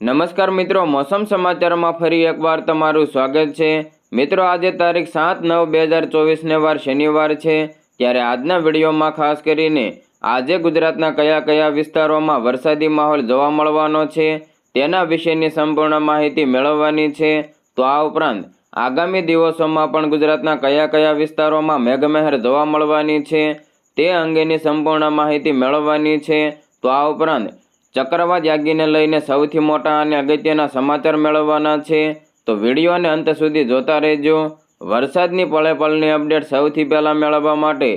નમસ્કાર મિત્રો, મોસમ સમાચારમાં ફરી એકવાર તમારું સ્વાગત છે. મિત્રો, આજે તારીખ સાત નવ બે હજાર ચોવીસને વાર શનિવાર છે. ત્યારે આજના વિડીયોમાં ખાસ કરીને આજે ગુજરાતના કયા કયા વિસ્તારોમાં વરસાદી માહોલ જોવા મળવાનો છે, તેના વિશેની સંપૂર્ણ માહિતી મેળવવાની છે. તો આ ઉપરાંત આગામી દિવસોમાં પણ ગુજરાતના કયા કયા વિસ્તારોમાં મેઘમહેર જોવા મળવાની છે, તે અંગેની સંપૂર્ણ માહિતી મેળવવાની છે. તો આ ઉપરાંત ચક્રવાત યાગીને લઈને સૌથી મોટા અને અગત્યના સમાચાર મેળવવાના છે. તો વિડીયોને અંત સુધી જોતા રહેજો. વરસાદની પળે પળની અપડેટ સૌથી પહેલાં મેળવવા માટે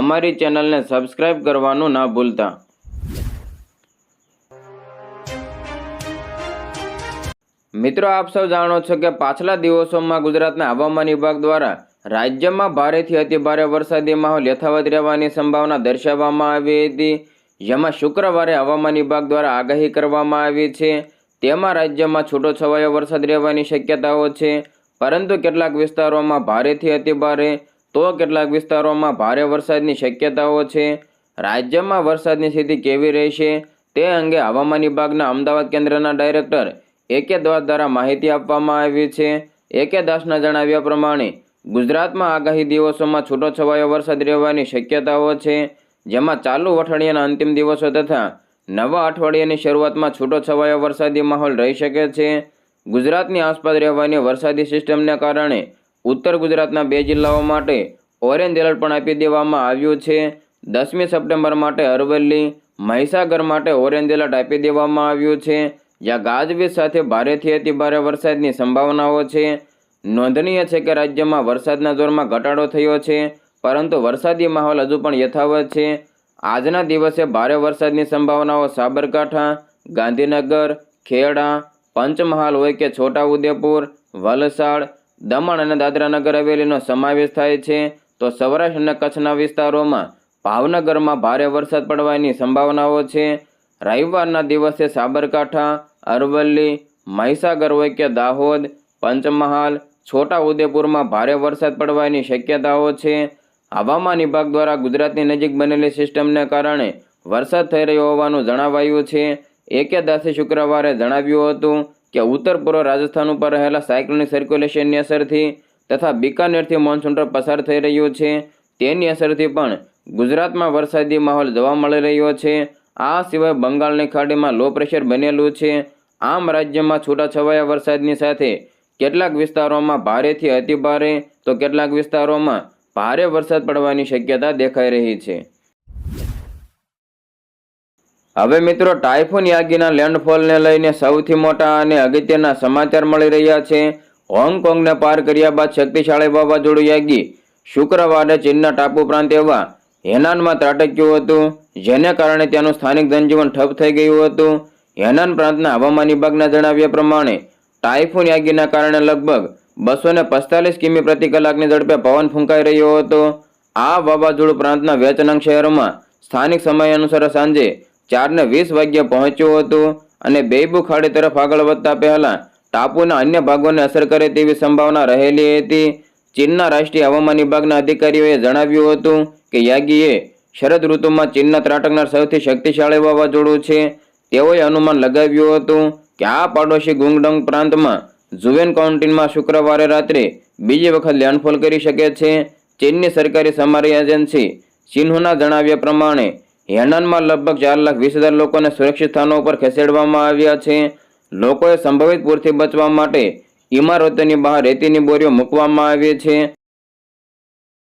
અમારી ચેનલને સબસ્ક્રાઇબ કરવાનું ના ભૂલતા. મિત્રો, આપ સૌ જાણો છો કે પાછલા દિવસોમાં ગુજરાતના હવામાન વિભાગ દ્વારા રાજ્યમાં ભારેથી અતિભારે વરસાદી માહોલ યથાવત રહેવાની સંભાવના દર્શાવવામાં આવી હતી. જેમાં શુક્રવારે હવામાન વિભાગ દ્વારા આગાહી કરવામાં આવી છે. તેમાં રાજ્યમાં છૂટો છવાયો વરસાદ રહેવાની શક્યતાઓ છે. પરંતુ કેટલાક વિસ્તારોમાં ભારેથી અતિભારે તો કેટલાક વિસ્તારોમાં ભારે વરસાદની શક્યતાઓ છે. રાજ્યમાં વરસાદની સ્થિતિ કેવી રહેશે તે અંગે હવામાન વિભાગના અમદાવાદ કેન્દ્રના ડાયરેક્ટર એકે દાસ દ્વારા માહિતી આપવામાં આવી છે. એકે દાસના જણાવ્યા પ્રમાણે ગુજરાતમાં આગાહી દિવસોમાં છૂટો છવાયો વરસાદ રહેવાની શક્યતાઓ છે. જેમાં ચાલુ અઠવાડિયાના અંતિમ દિવસો તથા નવા અઠવાડિયાની શરૂઆતમાં છૂટો છવાયો વરસાદી માહોલ રહી શકે છે. ગુજરાતની આસપાસ રહેવાની વરસાદી સિસ્ટમને કારણે ઉત્તર ગુજરાતના બે જિલ્લાઓ માટે ઓરેન્જ એલર્ટ પણ આપી દેવામાં આવ્યું છે. દસમી સપ્ટેમ્બર માટે અરવલ્લી, મહીસાગર માટે ઓરેન્જ એલર્ટ આપી દેવામાં આવ્યું છે. જ્યાં ગાજવીજ સાથે ભારેથી અતિ ભારે વરસાદની સંભાવનાઓ છે. નોંધનીય છે કે રાજ્યમાં વરસાદના જોરમાં ઘટાડો થયો છે. પરંતુ વરસાદી માહોલ હજુ પણ યથાવત છે. આજના દિવસે ભારે વરસાદની સંભાવનાઓ સાબરકાંઠા, ગાંધીનગર, ખેડા, પંચમહાલ હોય કે છોટાઉદેપુર, વલસાડ, દમણ અને દાદરાનગર હવેલીનો સમાવેશ થાય છે, તો સૌરાષ્ટ્ર અને કચ્છના વિસ્તારોમાં ભાવનગરમાં ભારે વરસાદ પડવાની સંભાવનાઓ છે. રવિવારના દિવસે સાબરકાંઠા, અરવલ્લી, મહીસાગર હોય કે દાહોદ, પંચમહાલ છોટા ઉદેપુરમાં ભારે વરસાદ પડવાની શક્યતાઓ છે. હવામાન વિભાગ દ્વારા ગુજરાતની નજીક બનેલી સિસ્ટમને કારણે વરસાદ થઈ રહ્યો હોવાનું જણાવાયું છે. એકે દાસે શુક્રવારે જણાવ્યું હતું કે ઉત્તર પૂર્વ રાજસ્થાન ઉપર રહેલા સાયક્લોનિક સર્ક્યુલેશનની અસરથી તથા બિકાનેરથી મોન્સૂન પસાર થઈ રહ્યું છે. તેની અસરથી પણ ગુજરાતમાં વરસાદી માહોલ જોવા મળી રહ્યો છે. આ સિવાય બંગાળની ખાડીમાં લો પ્રેશર બનેલું છે. આમ રાજ્યમાં છૂટાછવાયા વરસાદની સાથે કેટલાક વિસ્તારોમાં ભારેથી અતિભારે, તો કેટલાક વિસ્તારોમાં ભારે વરસાદ પડવાની શક્યતા દેખાઈ રહી છે. હવે મિત્રો, ટાઇફોન યાગીના લેન્ડફોલને લઈને સૌથી મોટા અને અગત્યના સમાચાર મળી રહ્યા છે. હોંગકોંગને પાર કર્યા બાદ શક્તિશાળી વાવાઝોડું યાગી શુક્રવારે ચીનના ટાપુ પ્રાંત એવા હેનાનમાં ત્રાટક્યું હતું, જેને કારણે ત્યાંનું સ્થાનિક જનજીવન ઠપ થઈ ગયું હતું. હેનાન પ્રાંતના હવામાન વિભાગના જણાવ્યા પ્રમાણે, ટાઇફોન યાગીના કારણે લગભગ બસો ને પસ્તાલીસ કિમી પ્રતિ કલાકની ઝડપે પવન ફૂંકાઈ રહ્યો હતો. આ વાવાઝોડું પ્રાંતના વેચનંગ શહેરોમાં સ્થાનિક સમય અનુસાર સાંજે ચારને વીસ વાગ્યે પહોંચ્યું હતું અને બેબુ ખાડી તરફ આગળ વધતા પહેલાં ટાપુના અન્ય ભાગોને અસર કરે તેવી સંભાવના રહેલી હતી. ચીનના રાષ્ટ્રીય હવામાન વિભાગના અધિકારીઓએ જણાવ્યું હતું કે યાગીએ શરદ ઋતુમાં ચીનના ત્રાટકનાર સૌથી શક્તિશાળી વાવાઝોડું છે. તેઓએ અનુમાન લગાવ્યું હતું કે આ પાડોશી ગુંગડંગ પ્રાંતમાં જુવેન કાઉન્ટીમાં શુક્રવારે રાત્રે બીજી વખત લેન્ડફોલ કરી શકે છે. ચીનની સરકારી સમારી એજન્સી સિન્હુના જણાવ્યા પ્રમાણે હેનાનમાં લગભગ ચાર લાખ વીસ હજાર લોકોને સુરક્ષિત સ્થાનો ઉપર ખસેડવામાં આવ્યા છે. લોકોએ સંભવિત પૂરથી બચવા માટે ઇમારતોની બહાર રેતીની બોરીઓ મૂકવામાં આવી છે.